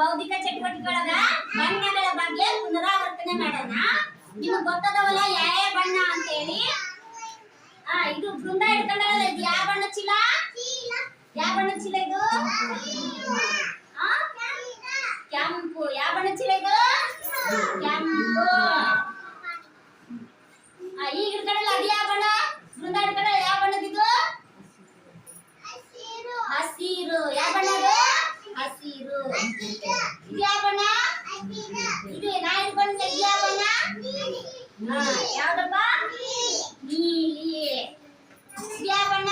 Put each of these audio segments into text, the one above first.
ಬೌದ್ಧಿಕ ಚಟುವಟಿಕೆಗಳಾದ ಬಣ್ಣಗಳ ಬಗ್ಗೆ ಪುನರಾವರ್ತನೆ ಮಾಡೋಣ. ನಿಮಗ್ ಗೊತ್ತದವಲ್ಲ ಯಾವ ಬಣ್ಣ ಅಂತ ಹೇಳಿ ಆ, ಇದು ಬೃಂದ ಹಿಡ್ಕೊಂಡಲ್ಲ ಇದು ಯಾವ ಬಣ್ಣ ಚೀಲ? ಯಾವ ಬಣ್ಣ ಚೀಲ ಇದು? ಕೆಂಪು. ಯಾವ ಬಣ್ಣ ಚೀಲ ಇದು? ಕೆಂಪು. ಈಗ ಹಿಡ್ಕೊಂಡಲ್ಲ ಅದು ಯಾವ ಬಣ್ಣ? ಬೃಂದ ಹಿಡ್ಕೊಂಡಲ್ಲ ಯಾವ ಬಣ್ಣದಿದು ಹಸಿರು. ಯಾವ ಬಣ್ಣ ಹಸಿರು ಇದು ಯಾವ ಬಣ್ಣ ಇದು ನಾ ಹಿಡ್ಕೊಂಡ ಇದು ಯಾವ ಬಣ್ಣ ಹಾ, ಯಾವ್ದಪ್ಪ ನೀಲಿ ಯಾವ ಬಣ್ಣ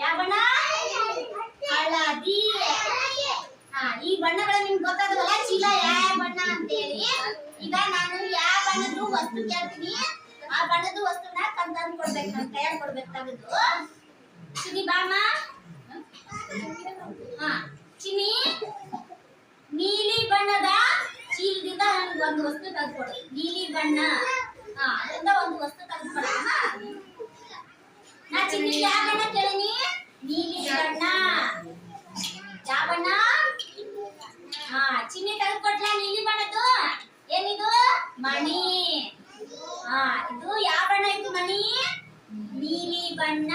ಯಾವ ಬಣ್ಣ ಹಳದಿ ಈ ಬಣ್ಣಗಳು ನಿಮ್ಗೆ ಗೊತ್ತಾದವಲ್ಲ ಚೀಲ ಯಾವ ಬಣ್ಣ ಅಂತೇಳಿ ಈಗ ನಾನು ಯಾವ ಬಣ್ಣದ್ದು ವಸ್ತು ಕೇಳ್ತೀನಿ? ಆ ಬಣ್ಣದ ವಸ್ತುನ ತಂದು ಕೊಡ್ಬೇಕು ನನ್ನ ಕೈಯಾಗ ಕೊಡ್ಬೇಕು ತೆಗೆದು ಚಿನಿ ಬಾಮ. ಹಾ. ಒಂದು ಒಂದು ವಸ್ತು ತೆಗೆದುಕೊಡು. ನೀಲಿ ಬಣ್ಣ. ಅದರಿಂದ ಒಂದು ವಸ್ತು ತೆಗೆದುಕೊಡಮ್ಮ ನಾ ಚಿನ್ನಿಗೆ ಯಾವ ಕೇಳಿನಿ? ನೀಲಿ ಬಣ್ಣ. ಯಾವ ಬಣ್ಣ? ಹಾ ಚಿನ್ನಿ ತೆಗೆದುಕೊಟ್ಲ ನೀಲಿ ಬಣ್ಣದ್ದು? ಏನಿದು? ಮಣಿ. ಹಾ ಇದು ಯಾಬಣ್ಣ ಇದು ಮಣಿ? ನೀಲಿ ಬಣ್ಣ.